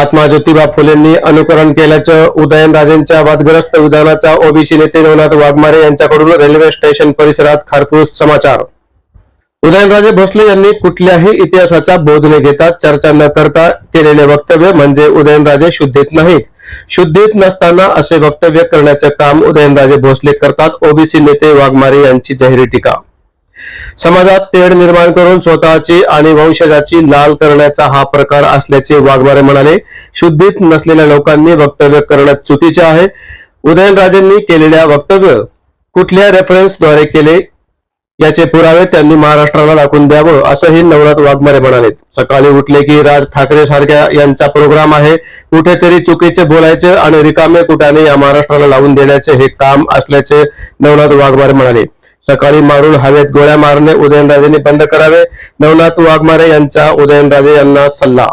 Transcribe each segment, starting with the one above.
महात्मा ज्योतिबा फुलेंनी अनुकरण केल्याचं उदयनराजेंच्या वादग्रस्त विधानाचा ओबीसी नेते नवनाथ वाघमारे यांच्याकडून रेल्वे स्टेशन परिसरात खारपूस समाचार. उदयनराजे भोसले यांनी कुठल्याही इतिहासाचा बोध न घेता चर्चा न करता केलेले वक्तव्य म्हणजे उदयनराजे शुद्धीत नाहीत. शुद्धीत नसताना असे वक्तव्य करण्याचे काम उदयनराजे भोसले करतात ओबीसी नेते वाघमारे यांची जाहीर टीका. समाजात तेढ निर्माण करून स्वतःची आणि वंशजाची लाल करण्याचा हा प्रकार असल्याचे वाघमारे म्हणाले. शुद्धीत नसलेल्या लोकांनी वक्तव्य करणं चुकीचे आहे. उदयनराजेंनी केलेल्या वक्तव्य कुठल्या रेफरन्सद्वारे केले? याचे पुरावे त्यांनी महाराष्ट्राला दाखवून द्यावं असंही नवनाथ वाघमारे म्हणाले. सकाळी उठले की राज ठाकरे सारख्या यांचा प्रोग्राम आहे. कुठेतरी चुकीचे बोलायचे आणि रिकामे कुटाने या महाराष्ट्राला लावून देण्याचे हे काम असल्याचे नवनाथ वाघमारे म्हणाले. सकाळी मारून हवेत गोळ्या मारणे उदयनराजेंनी बंद करावे. नवनाथ वाघमारे यांचा उदयनराजे यांना सल्ला.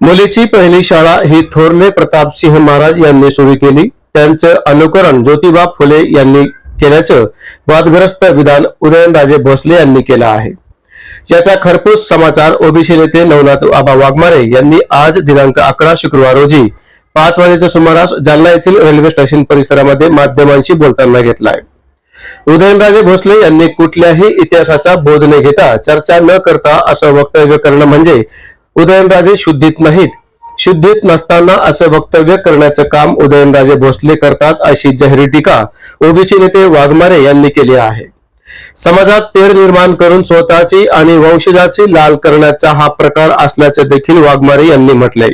मुलीची पहिली शाळा ही थोरले प्रतापसिंह महाराज यांनी सुरू केली. त्यांचं अनुकरण ज्योतिबा फुले यांनी केल्याचं वादग्रस्त विधान उदयनराजे भोसले यांनी केलं आहे. याचा खरपूस समाचार ओबीसी नेते नवनाथ आबा वाघमारे यांनी आज दिनांक अकरा शुक्रवार रोजी पाच वाजेच्या सुमारास जालना येथील रेल्वे स्टेशन परिसरामध्ये माध्यमांशी बोलताना घेतलाय. उदयनराजे भोसले यांनी कुठल्याही इतिहासाचा बोध न घेता चर्चा न करता असं वक्तव्य करणं म्हणजे उदयनराजे शुद्धीत नाहीत. शुद्धीत नसताना असं वक्तव्य करण्याचं काम उदयनराजे भोसले करतात अशी जाहीर टीका ओबीसी नेते वाघमारे यांनी केली आहे. समाजात तेढ निर्माण करून स्वतःची आणि वंशजाची लाल करण्याचा हा प्रकार असल्याचे देखील वाघमारे यांनी म्हटले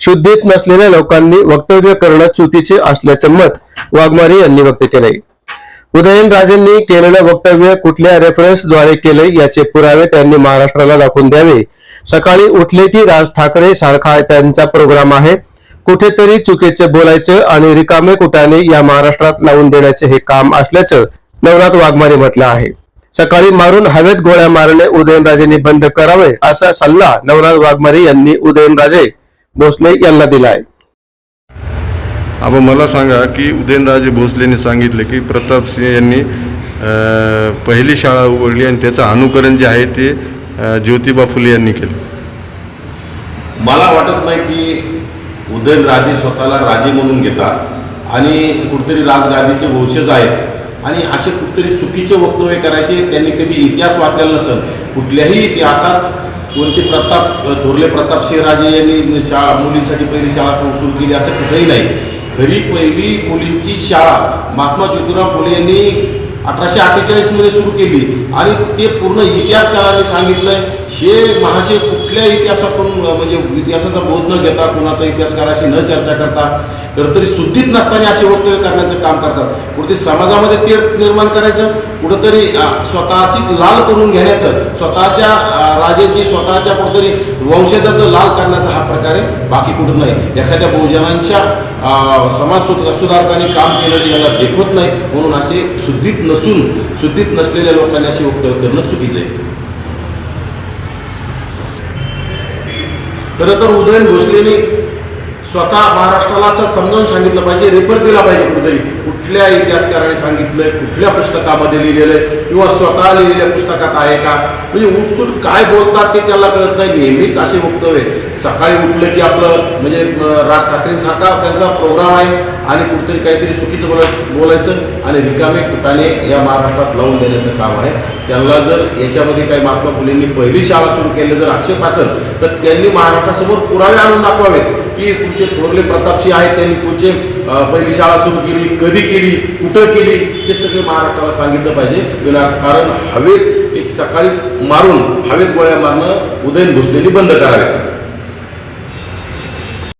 शुद्धीत नसलेल्या लोकांनी वक्तव्य करणं चुकीचे असल्याचे मत वाघमारे यांनी व्यक्त केलंय. उदयनराजेंनी केलेलं वक्तव्य कुठल्या रेफरन्सद्वारे केले याचे पुरावे त्यांनी महाराष्ट्राला दाखवून द्यावे. सकाळी उठले की राज ठाकरे सारखा त्यांचा प्रोग्राम आहे. कुठेतरी चुकीचे बोलायचं आणि रिकामे कुटाने या महाराष्ट्रात लावून देण्याचे हे काम असल्याचं नवनाथ वाघमारे म्हटलं आहे. सकाळी मारून हवेत गोळ्या मारणे उदयनराजेंनी बंद करावे असा सल्ला नवनाथ वाघमारे यांनी उदयनराजे भोसले यांना दिलाय. आपण मला सांगा की उदयनराजे भोसलेने सांगितले की प्रताप सिंह यांनी पहिली शाळा उघडली आणि त्याचं अनुकरण जे आहे ते ज्योतिबा फुले यांनी केलं. मला वाटत नाही की उदयनराजे स्वतःला राजे म्हणून घेतात आणि कुठेतरी राजगादीचे वंशज आहेत आणि असे कुठेतरी चुकीचे वक्तव्य करायचे त्यांनी कधी इतिहास वाचलेला नसेल. कुठल्याही इतिहासात कोणते प्रताप थोरले प्रतापसिंहराजे यांनी शाळा मुलीसाठी पहिली शाळा सुरू केली असं कुठेही नाही. घरी पहिली मुलींची शाळा. महात्मा ज्योतिराव फुले यांनी अठराशे अठ्ठेचाळीसमध्ये सुरू केली. आणि ते पूर्ण इतिहासकारांनी सांगितलंय. हे महाशय कुठल्या इतिहासातून म्हणजे इतिहासाचा बोध न घेता कुणाचा इतिहासकाराशी न चर्चा करता तर तरी शुद्धीत नसताना असे वक्तव्य करण्याचं काम करतात. कुठेतरी समाजामध्ये तेढ निर्माण करायचं कुठंतरी स्वतःचीच लाल करून घेण्याचं स्वतःच्या राजाची स्वतःच्या कुठंतरी वंशजाचं लाल करण्याचा हा प्रकार आहे बाकी कुठं नाही. एखाद्या बहुजनांच्या समाज सुधारकांनी काम केलेलं याला देखवत नाही म्हणून असे शुद्धीत नसून शुद्धीत नसलेल्या लोकांनी असे वक्तव्य करणं चुकीचं आहे. खरं तर उदयन भोसलेने स्वतः महाराष्ट्राला असं समजावून सांगितलं पाहिजे रेफर दिला पाहिजे कुठेतरी. कुठल्या इतिहासकाराने सांगितलंय कुठल्या पुस्तकामध्ये लिहिलेलं आहे किंवा स्वतः लिहिलेल्या पुस्तकात आहे का? म्हणजे उठसूट काय बोलतात ते त्याला कळत नाही. नेहमीच असे वक्तव्य सकाळी उठलं की आपलं म्हणजे राज ठाकरेंसारखा त्यांचा प्रोग्राम आहे. आणि कुठेतरी काहीतरी चुकीचं बोलायचं बोलायचं आणि रिकामे कुटाने या महाराष्ट्रात लावून देण्याचं काम आहे. त्यांना जर याच्यामध्ये काही महात्मा फुलेंनी पहिली शाळा सुरू केली जर आक्षेप असेल तर त्यांनी महाराष्ट्रासमोर पुरावे आणून दाखवावेत की कुठचे थोरले प्रतापशी आहेत त्यांनी कुठचे पहिली शाळा सुरू केली कधी केली कुठं केली हे सगळे महाराष्ट्राला सांगितलं पाहिजे. विनाकारण हवेत एक सकाळीच मारून हवेत गोळ्या मारणं उदयन भोसलेंनी बंद करावे.